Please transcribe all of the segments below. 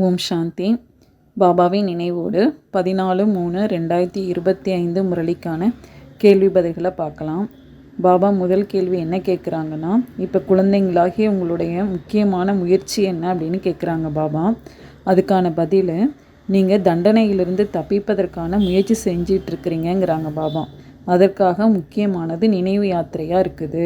ஓம் சாந்தி. பாபாவின் நினைவோடு பதினாலு மூணு ரெண்டாயிரத்தி இருபத்தி ஐந்து முரளிக்கான கேள்வி பதில்களை பார்க்கலாம். பாபா முதல் கேள்வி என்ன கேட்குறாங்கன்னா இப்போ குழந்தைங்களாகி உங்களுடைய முக்கியமான முயற்சி என்ன அப்படின்னு கேட்குறாங்க பாபா. அதுக்கான பதில் நீங்கள் தண்டனையிலிருந்து தப்பிப்பதற்கான முயற்சி செஞ்சிட்ருக்கிறீங்கிறாங்க பாபா. அதற்காக முக்கியமானது நினைவு யாத்திரையாக இருக்குது.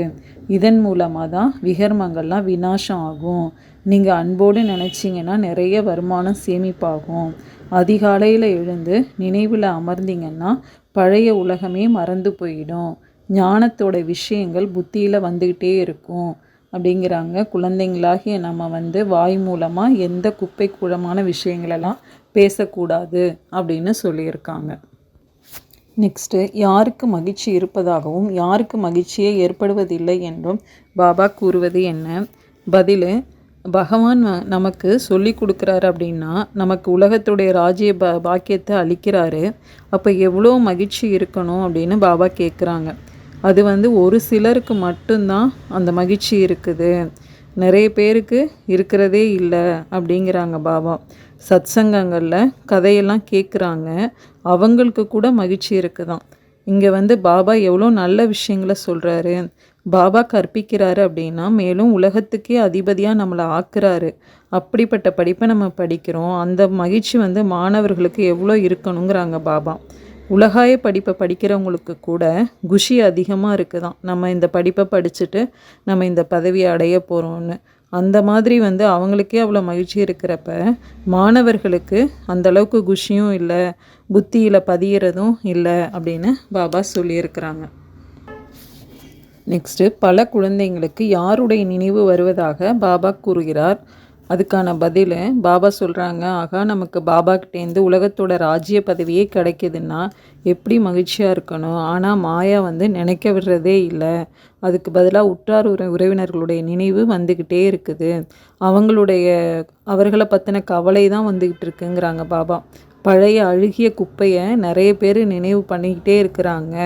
இதன் மூலமாக தான் விகர்மங்கள்லாம் வினாசம் ஆகும். நீங்கள் அன்போடு நினச்சிங்கன்னா நிறைய வருமானம் சேமிப்பாகும். அதிகாலையில் எழுந்து நினைவில் அமர்ந்தீங்கன்னா பழைய உலகமே மறந்து போயிடும். ஞானத்தோட விஷயங்கள் புத்தியில் வந்துக்கிட்டே இருக்கும். அப்படிங்கிறாங்க குழந்தைங்களாகிய நம்ம வந்து வாய் மூலமாக எந்த குப்பை கூடமான விஷயங்களெல்லாம் பேசக்கூடாது அப்படின்னு சொல்லியிருக்காங்க. நெக்ஸ்ட்டு யாருக்கு மகிழ்ச்சி இருப்பதாகவும் யாருக்கு மகிழ்ச்சியே ஏற்படுவதில்லை என்றும் பாபா கூறுவது என்ன? பதில் பகவான் நமக்கு சொல்லி கொடுக்குறாரு அப்படின்னா நமக்கு உலகத்துடைய ராஜ்ய ப பாக்கியத்தை அளிக்கிறாரு. அப்போ எவ்வளோ மகிழ்ச்சி இருக்கணும் அப்படின்னு பாபா கேட்குறாங்க அது வந்து ஒரு சிலருக்கு மட்டும்தான் அந்த மகிழ்ச்சி இருக்குது. நிறைய பேருக்கு இருக்கிறதே இல்லை அப்படிங்கிறாங்க பாபா. சத் சங்கங்களில் கதையெல்லாம் கேட்குறாங்க அவங்களுக்கு கூட மகிழ்ச்சி இருக்குதான். இங்கே வந்து பாபா எவ்வளோ நல்ல விஷயங்களை சொல்கிறாரு பாபா கற்பிக்கிறாரு அப்படின்னா மேலும் உலகத்துக்கே அதிபதியாக நம்மளை ஆக்குறாரு. அப்படிப்பட்ட படிப்பை நம்ம படிக்கிறோம். அந்த மகிழ்ச்சி வந்து மாணவர்களுக்கு எவ்வளோ இருக்கணுங்கிறாங்க பாபா. உலகாய படிப்பை படிக்கிறவங்களுக்கு கூட குஷி அதிகமாக இருக்குதான். நம்ம இந்த படிப்பை படிச்சுட்டு நம்ம இந்த பதவியை அடைய போகிறோம்னு அந்த மாதிரி வந்து அவங்களுக்கே அவ்வளோ மகிழ்ச்சி இருக்கிறப்ப மாணவர்களுக்கு அந்த அளவுக்கு குஷியும் இல்லை புத்தியில் பதியறதும் இல்லை அப்படின்னு பாபா சொல்லியிருக்கிறாங்க. நெக்ஸ்ட்டு பல குழந்தைங்களுக்கு யாருடைய நினைவு வருவதாக பாபா கூறுகிறார். அதுக்கான பதில் பாபா சொல்கிறாங்க ஆகா நமக்கு பாபாக்கிட்டேருந்து உலகத்தோட ராஜ்ய பதவியே கிடைக்கிதுன்னா எப்படி மகிழ்ச்சியாக இருக்கணும்? ஆனால் மாயா வந்து நினைக்க விடுறதே இல்லை. அதுக்கு பதிலாக உற்றார் உற உறவினர்களுடைய நினைவு வந்துக்கிட்டே இருக்குது. அவங்களுடைய அவர்களை பற்றின கவலை தான் வந்துக்கிட்டு இருக்குங்கிறாங்க பாபா. பழைய அழுகிய குப்பையை நிறைய பேர் நினைவு பண்ணிக்கிட்டே இருக்கிறாங்க.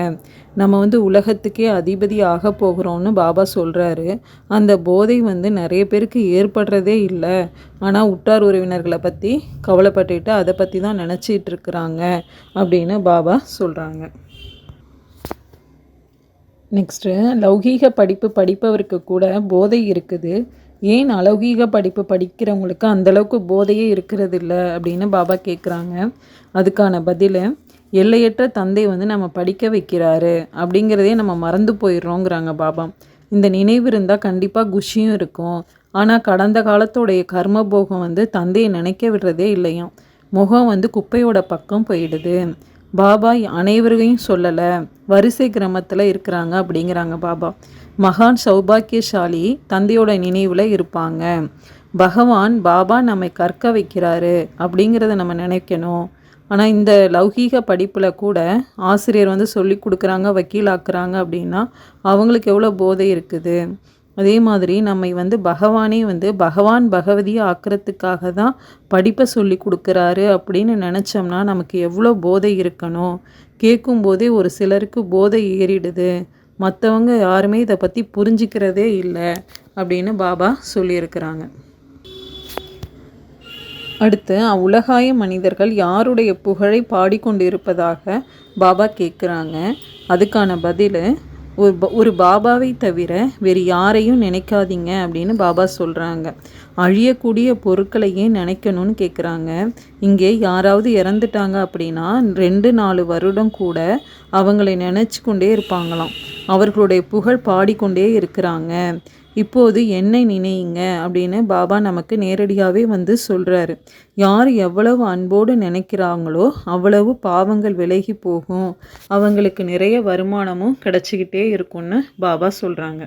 நம்ம வந்து உலகத்துக்கே அதிபதி ஆக போகிறோம்னு பாபா சொல்கிறாரு அந்த போதை வந்து நிறைய பேருக்கு ஏற்படுறதே இல்லை. ஆனால் உட்டார் உறவினர்களை பற்றி கவலைப்பட்டுட்டு அதை பற்றி தான் நினச்சிட்டு இருக்கிறாங்க அப்படின்னு பாபா சொல்கிறாங்க நெக்ஸ்ட்டு லௌகீக படிப்பு படிப்பவருக்கு கூட போதை இருக்குது. ஏன் அலௌகீக படிப்பு படிக்கிறவங்களுக்கு அந்தளவுக்கு போதையே இருக்கிறது இல்லை அப்படின்னு பாபா கேட்குறாங்க அதுக்கான பதில் எல்லையற்ற தந்தை வந்து நம்ம படிக்க வைக்கிறாரு அப்படிங்கிறதே நம்ம மறந்து போயிடுறோங்கிறாங்க பாபா. இந்த நினைவு இருந்தால் கண்டிப்பாக குஷியும் இருக்கும். ஆனால் கடந்த காலத்துடைய கர்ம போகம் வந்து தந்தையை நினைக்க விடுறதே இல்லையாம். முகம் வந்து குப்பையோட பக்கம் போயிடுது. பாபா அனைவரையும் சொல்லலை. வரிசை கிரமத்தில் இருக்கிறாங்க அப்படிங்கிறாங்க பாபா. மகான் சௌபாக்கியசாலி தந்தையோட நினைவில் இருப்பாங்க. பகவான் பாபா நம்மை கற்க வைக்கிறாரு அப்படிங்கிறத நம்ம நினைக்கணும். ஆனால் இந்த லௌகீக படிப்பில் கூட ஆசிரியர் வந்து சொல்லி கொடுக்குறாங்க வக்கீலாக்குறாங்க அப்படின்னா அவங்களுக்கு எவ்வளோ போதை இருக்குது? அதே மாதிரி நம்மை வந்து பகவானே வந்து பகவான் பகவதியை ஆக்கிறதுக்காக தான் படிப்பை சொல்லி கொடுக்குறாரு அப்படின்னு நினச்சோம்னா நமக்கு எவ்வளோ போதை இருக்கணும்? கேட்கும்போதே ஒரு சிலருக்கு போதை ஏறிடுது. மற்றவங்க யாருமே இதை பற்றி புரிஞ்சிக்கிறதே இல்லை அப்படின்னு பாபா சொல்லியிருக்கிறாங்க. அடுத்து உலகாய மனிதர்கள் யாருடைய புகழை பாடிக்கொண்டிருப்பதாக பாபா கேட்குறாங்க. அதுக்கான பதில் ஒரு ஒரு பாபாவை தவிர வேறு யாரையும் நினைக்காதீங்க அப்படின்னு பாபா சொல்கிறாங்க அழியக்கூடிய பொருட்களையே நினைக்கணும்னு கேட்குறாங்க இங்கே யாராவது இறந்துட்டாங்க அப்படின்னா ரெண்டு நாலு வருடம் கூட அவங்களை நினச்சி கொண்டே இருப்பாங்களாம். அவர்களுடைய புகழ் பாடிக்கொண்டே இருக்கிறாங்க. இப்போது என்னை நினையுங்க அப்படின்னு பாபா நமக்கு நேரடியாகவே வந்து சொல்கிறாரு யார் எவ்வளவு அன்போடு நினைக்கிறாங்களோ அவ்வளவு பாவங்கள் விலகி போகும். அவங்களுக்கு நிறைய வருமானமும் கிடச்சிக்கிட்டே இருக்கும்னு பாபா சொல்கிறாங்க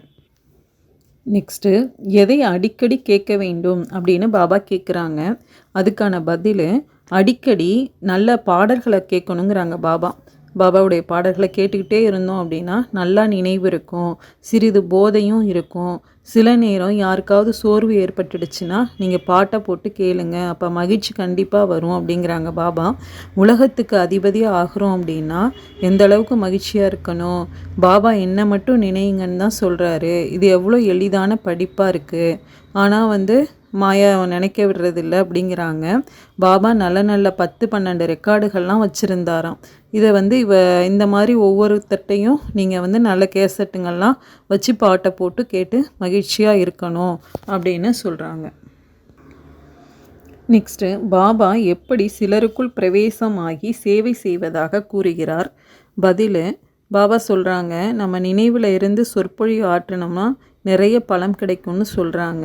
நெக்ஸ்ட்டு எதை அடிக்கடி கேட்க வேண்டும் அப்படின்னு பாபா கேட்குறாங்க அதுக்கான பதில் அடிக்கடி நல்ல பாடல்களை கேட்கணுங்கிறாங்க பாபா. பாபாவுடைய பாடல்களை கேட்டுக்கிட்டே இருந்தோம் அப்படின்னா நல்லா நினைவு இருக்கும் சிறிது போதையும் இருக்கும். சில நேரம் யாருக்காவது சோர்வு ஏற்பட்டுடுச்சுன்னா நீங்கள் பாட்டை போட்டு கேளுங்க அப்போ மகிழ்ச்சி கண்டிப்பாக வரும் அப்படிங்கிறாங்க பாபா. உலகத்துக்கு அதிபதியாக ஆகிறோம் அப்படின்னா எந்த அளவுக்கு மகிழ்ச்சியாக இருக்கணும்? பாபா என்ன மட்டும் நினைங்கன்னு தான் சொல்கிறாரு இது எவ்வளோ எளிதான படிப்பாக இருக்குது ஆனால் வந்து மாயா நினைக்க விடுறதில்ல அப்படிங்கிறாங்க. பாபா நல்ல நல்ல பத்து பன்னெண்டு ரெக்கார்டுகள்லாம் வச்சுருந்தாராம். இதை வந்து இவ இந்த மாதிரி ஒவ்வொருத்தட்டையும் நீங்கள் வந்து நல்ல கேசட்டுங்கள்லாம் வச்சு பாட்டை போட்டு கேட்டு மகிழ்ச்சியாக இருக்கணும் அப்படின்னு சொல்கிறாங்க நெக்ஸ்ட்டு பாபா எப்படி சிலருக்குள் பிரவேசமாகி சேவை செய்வதாக கூறுகிறார். பதில் பாபா சொல்கிறாங்க நம்ம நினைவில் இருந்து சொற்பொழிவு ஆற்றினோம்னா நிறைய பலம் கிடைக்கும்னு சொல்கிறாங்க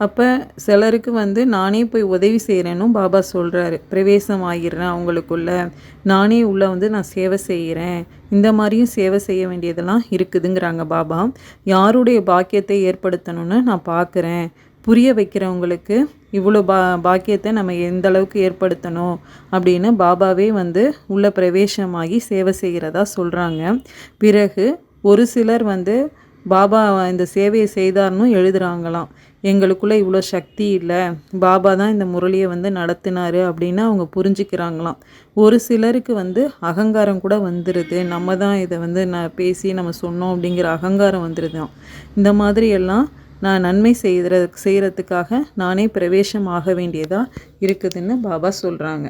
அப்போ சிலருக்கு வந்து நானே போய் உதவி செய்கிறேனும் பாபா சொல்கிறாரு பிரவேசம் ஆகிடுறேன் அவங்களுக்குள்ள. நானே உள்ளே வந்து நான் சேவை செய்கிறேன். இந்த மாதிரியும் சேவை செய்ய வேண்டியதெல்லாம் இருக்குதுங்கிறாங்க பாபா. யாருடைய பாக்கியத்தை ஏற்படுத்தணும்னு நான் பார்க்குறேன் புரிய வைக்கிறவங்களுக்கு இவ்வளோ பா பாக்கியத்தை நம்ம எந்த அளவுக்கு ஏற்படுத்தணும் அப்படின்னு பாபாவே வந்து உள்ள பிரவேசமாகி சேவை செய்கிறதா சொல்கிறாங்க பிறகு ஒரு சிலர் வந்து பாபா இந்த சேவையை செய்தார்னு எழுதுகிறாங்களாம் எங்களுக்குள்ளே இவ்வளோ சக்தி இல்லை பாபா தான் இந்த முரளியை வந்து நடத்தினார் அப்படின்னு அவங்க புரிஞ்சுக்கிறாங்களாம். ஒரு சிலருக்கு வந்து அகங்காரம் கூட வந்துடுது நம்ம தான் இதை வந்து நான் பேசி நம்ம சொன்னோம் அப்படிங்கிற அகங்காரம் வந்துடுதான் இந்த மாதிரி எல்லாம் நான் நன்மை செய்கிற செய்கிறதுக்காக நானே பிரவேசம் ஆக வேண்டியதாக இருக்குதுன்னு பாபா சொல்கிறாங்க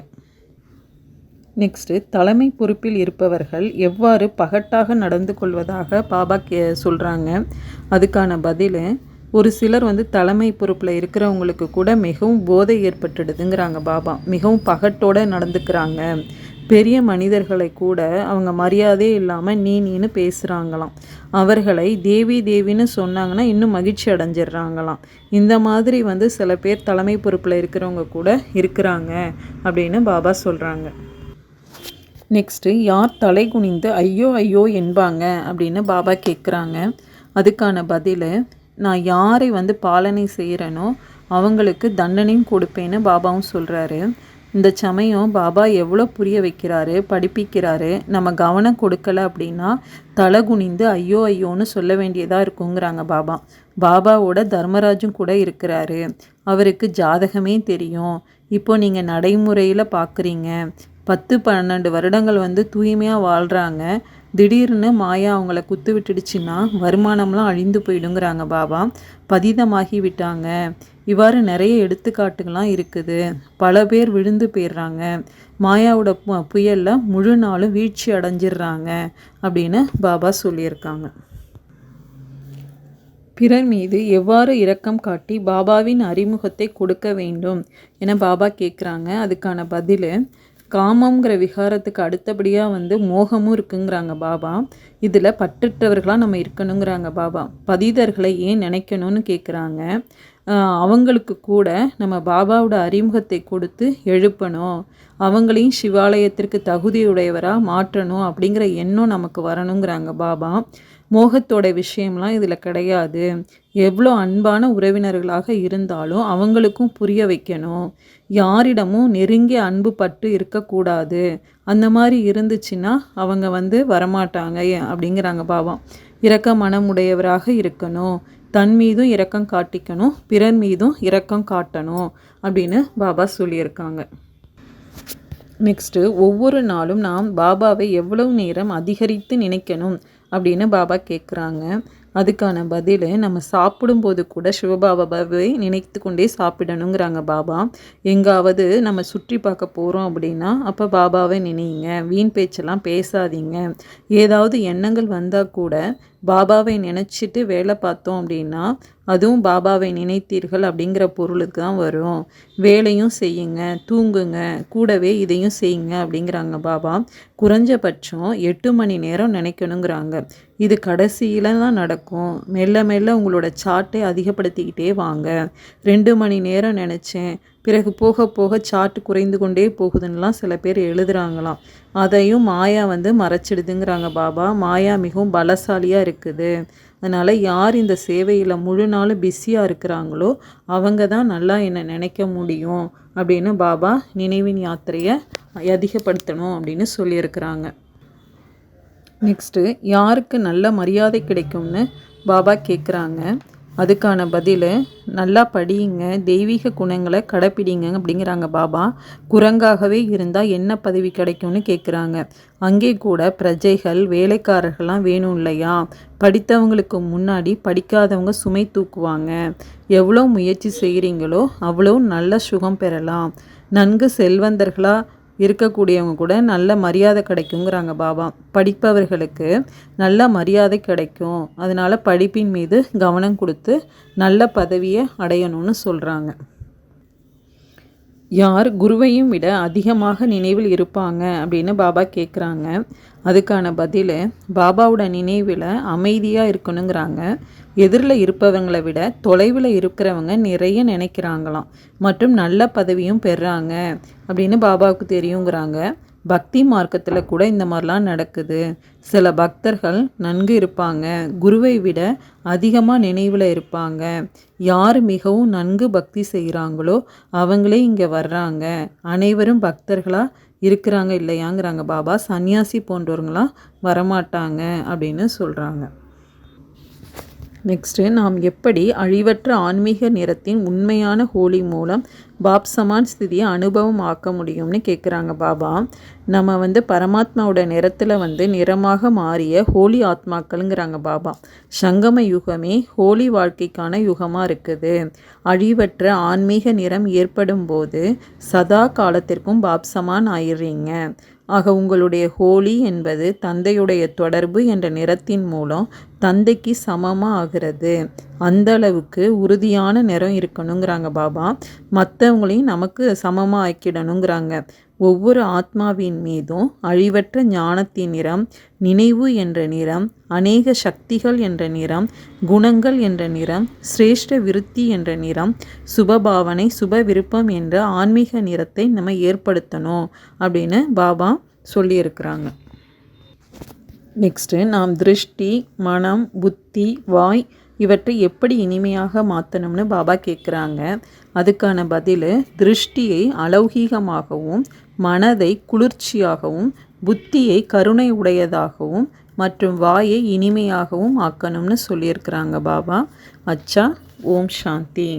நெக்ஸ்ட்டு தலைமை பொறுப்பில் இருப்பவர்கள் எவ்வாறு பகட்டாக நடந்து கொள்வதாக பாபா கே சொல்கிறாங்க அதுக்கான பதில் ஒரு சிலர் வந்து தலைமை பொறுப்பில் இருக்கிறவங்களுக்கு கூட மிகவும் போதை ஏற்பட்டுடுதுங்கிறாங்க பாபா. மிகவும் பகட்டோடு நடந்துக்கிறாங்க. பெரிய மனிதர்களை கூட அவங்க மரியாதையே இல்லாமல் நீ நீன்னு பேசுகிறாங்களாம் அவர்களை தேவி தேவின்னு சொன்னாங்கன்னா இன்னும் மகிழ்ச்சி அடைஞ்சிடுறாங்களாம். இந்த மாதிரி வந்து சில பேர் தலைமை பொறுப்பில் இருக்கிறவங்க கூட இருக்கிறாங்க அப்படின்னு பாபா சொல்கிறாங்க நெக்ஸ்ட்டு யார் தலை குனிந்து ஐயோ ஐயோ என்பாங்க அப்படின்னு பாபா கேட்குறாங்க அதுக்கான பதில் நான் யாரை வந்து பாலனை செய்கிறேனோ அவங்களுக்கு தண்டனையும் கொடுப்பேன்னு பாபாவும் சொல்கிறாரு இந்த சமயம் பாபா எவ்வளோ புரிய வைக்கிறாரு படிப்பிக்கிறாரு நம்ம கவனம் கொடுக்கல அப்படின்னா தலை குனிந்து ஐயோ ஐயோன்னு சொல்ல வேண்டியதாக இருக்குங்கிறாங்க பாபா. பாபாவோட தர்மராஜும் கூட இருக்கிறாரு. அவருக்கு ஜாதகமே தெரியும். இப்போ நீங்கள் நடைமுறையில் பார்க்குறீங்க பத்து பன்னெண்டு வருடங்கள் வந்து தூய்மையாக வாழ்கிறாங்க திடீர்னு மாயா அவங்கள குத்து விட்டுடுச்சுன்னா வருமானம்லாம் அழிந்து போயிடுங்கிறாங்க பாபா. பதிதமாகி விட்டாங்க. இவ்வாறு நிறைய எடுத்துக்காட்டுகள்லாம் இருக்குது. பல பேர் விழுந்து போயிடுறாங்க. மாயாவோட புயலில் முழு நாளும் வீழ்ச்சி அடைஞ்சிடுறாங்க அப்படின்னு பாபா சொல்லியிருக்காங்க. பிறர் மீது எவ்வாறு இரக்கம் காட்டி பாபாவின் அறிமுகத்தை கொடுக்க வேண்டும் என பாபா கேட்குறாங்க. அதுக்கான பதில் காமங்கிற விகாரத்துக்கு அடுத்தபடியாக வந்து மோகமும் இருக்குங்கிறாங்க பாபா. இதில் பட்டுற்றவர்களாக நம்ம இருக்கணுங்கிறாங்க பாபா. பதிதர்களை ஏன் நினைக்கணும்னு கேட்குறாங்க. அவங்களுக்கு கூட நம்ம பாபாவோட அறிமுகத்தை கொடுத்து எழுப்பணும். அவங்களையும் சிவாலயத்திற்கு தகுதியுடையவராக மாற்றணும் அப்படிங்கிற எண்ணம் நமக்கு வரணுங்கிறாங்க பாபா. மோகத்தோட விஷயம்லாம் இதில் கிடையாது. எவ்வளோ அன்பான உறவினர்களாக இருந்தாலும் அவங்களுக்கும் புரிய வைக்கணும். யாரிடமும் நெருங்கிய அன்பு பட்டு இருக்கக்கூடாது. அந்த மாதிரி இருந்துச்சுன்னா அவங்க வந்து வரமாட்டாங்க அப்படிங்கிறாங்க பாபா. இரக்க மனமுடையவராக இருக்கணும். தன் மீதும் இரக்கம் காட்டிக்கணும் பிறர் மீதும் இரக்கம் காட்டணும் அப்படின்னு பாபா சொல்லியிருக்காங்க. நெக்ஸ்ட்டு ஒவ்வொரு நாளும் நாம் பாபாவை எவ்வளவு நேரம் அதிகரித்து நினைக்கணும் அப்படின்னு பாபா கேட்குறாங்க அதுக்கான பதில் நம்ம சாப்பிடும்போது கூட சிவபாபாவை நினைத்து கொண்டே சாப்பிடணுங்கிறாங்க பாபா. எங்காவது நம்ம சுற்றி பார்க்க போகிறோம் அப்படின்னா அப்போ பாபாவை நினைங்க வீண் பேச்செல்லாம் பேசாதீங்க. ஏதாவது எண்ணங்கள் வந்தால் கூட பாபாவை நினச்சிட்டு வேலை பார்த்தோம் அப்படின்னா அதுவும் பாபாவை நினைத்தீர்கள் அப்படிங்கிற பொருளுக்கு தான் வரும். வேலையும் செய்யுங்க தூங்குங்க கூடவே இதையும் செய்யுங்க அப்படிங்கிறாங்க பாபா. குறைஞ்சபட்சம் எட்டு மணி நேரம் நினைக்கணுங்கிறாங்க. இது கடைசியில் தான் நடக்கும். மெல்ல மெல்ல உங்களோட சாட்டை அதிகப்படுத்திக்கிட்டே வாங்க. ரெண்டு மணி நேரம் நினச்சேன் பிறகு போக போக சாட்டு குறைந்து கொண்டே போகுதுன்னெலாம் சில பேர் எழுதுகிறாங்களாம் அதையும் மாயா வந்து மறைச்சிடுதுங்கிறாங்க பாபா. மாயா மிகவும் பலசாலியாக இருக்குது. அதனால் யார் இந்த சேவையில் முழு நாள் பிஸியாக இருக்கிறாங்களோ அவங்க தான் நல்லா என்னை நினைக்க முடியும் அப்படின்னு பாபா நினைவின் யாத்திரையை அதிகப்படுத்தணும் அப்படின்னு சொல்லியிருக்கிறாங்க. நெக்ஸ்ட்டு யாருக்கு நல்ல மரியாதை கிடைக்கும்னு பாபா கேட்குறாங்க அதுக்கான பதில் நல்லா படியுங்க தெய்வீக குணங்களை கடைப்பிடிங்க அப்படிங்கிறாங்க பாபா. குரங்காகவே இருந்தால் என்ன பதவி கிடைக்கும்னு கேட்குறாங்க அங்கே கூட பிரஜைகள் வேலைக்காரர்கள்லாம் வேணும் இல்லையா? படித்தவங்களுக்கு முன்னாடி படிக்காதவங்க சுமை தூக்குவாங்க. எவ்வளோ முயற்சி செய்கிறீங்களோ அவ்வளோ நல்ல சுகம் பெறலாம். நன்கு செல்வந்தர்களாக இருக்கக்கூடியவங்க கூட நல்ல மரியாதை கிடைக்குங்கிறாங்க பாபா. படிப்பவர்களுக்கு நல்ல மரியாதை கிடைக்கும். அதனால் படிப்பின் மீது கவனம் கொடுத்து நல்ல பதவியை அடையணும்னு சொல்கிறாங்க யார் குருவையும் விட அதிகமாக நினைவில் இருப்பாங்க அப்படின்னு பாபா கேட்குறாங்க அதுக்கான பதில் பாபாவோட நினைவில் அமைதியாக இருக்கணுங்கிறாங்க. எதிரில் இருப்பவங்களை விட தொலைவில் இருக்கிறவங்க நிறைய நினைக்கிறாங்களாம். மற்றும் நல்ல பதவியும் பெறாங்க அப்படின்னு பாபாவுக்கு தெரியுங்கிறாங்க. பக்தி மார்க்கத்தில் கூட இந்த மாதிரிலாம் நடக்குது. சில பக்தர்கள் நன்கு இருப்பாங்க. குருவை விட அதிகமாக நினைவில் இருப்பாங்க. யார் மிகவும் நன்கு பக்தி செய்கிறாங்களோ அவங்களே இங்கே வர்றாங்க. அனைவரும் பக்தர்களாக இருக்கிறாங்க இல்லையாங்கிறாங்க. பாபா சன்னியாசி போன்றவங்களாம் வரமாட்டாங்க அப்படின்னு சொல்கிறாங்க நெக்ஸ்ட்டு நாம் எப்படி அழிவற்ற ஆன்மீக நிறத்தின் உண்மையான ஹோலி மூலம் பாப் சமான் ஸ்திதியை அனுபவம் ஆக்க முடியும்னு கேட்குறாங்க பாபா. நம்ம வந்து பரமாத்மாவோட நிறத்தில் வந்து நிறமாக மாறிய ஹோலி ஆத்மாக்கள்ங்கிறாங்க பாபா. சங்கம யுகமே ஹோலி வாழ்க்கைக்கான யுகமாக இருக்குது. அழிவற்ற ஆன்மீக நிறம் ஏற்படும் போது சதா காலத்திற்கும் பாப்சமான் ஆயிடுறீங்க. ஆக உங்களுடைய ஹோலி என்பது தந்தையுடைய தொடர்பு என்ற நிறத்தின் மூலம் தந்தைக்கு சமமாக ஆகிறது. அந்த அளவுக்கு உறுதியான நிறம் இருக்கணுங்கிறாங்க பாபா. மற்றவங்களையும் நமக்கு சமமாக ஆக்கிடணுங்கிறாங்க. ஒவ்வொரு ஆத்மாவின் மீதும் அழிவற்ற ஞானத்தின் நிறம் நினைவு என்ற நிறம் அநேக சக்திகள் என்ற நிறம் குணங்கள் என்ற நிறம் சிரேஷ்ட விருத்தி என்ற நிறம் சுபபாவனை சுப விருப்பம் என்ற ஆன்மீக நிறத்தை நம்ம ஏற்படுத்தணும் அப்படின்னு பாபா சொல்லியிருக்கிறாங்க. நெக்ஸ்ட்டு நாம் திருஷ்டி மனம் புத்தி வாய் இவற்றை எப்படி இனிமையாக மாற்றணும்னு பாபா கேட்குறாங்க. அதுக்கான பதில் திருஷ்டியை அலௌகீகமாகவும் மனதை குளிர்ச்சியாகவும் புத்தியை கருணை உடையதாகவும் மற்றும் வாயை இனிமையாகவும் ஆக்கணும்னு சொல்லியிருக்கிறாங்க பாபா. அச்சா ஓம் சாந்தி.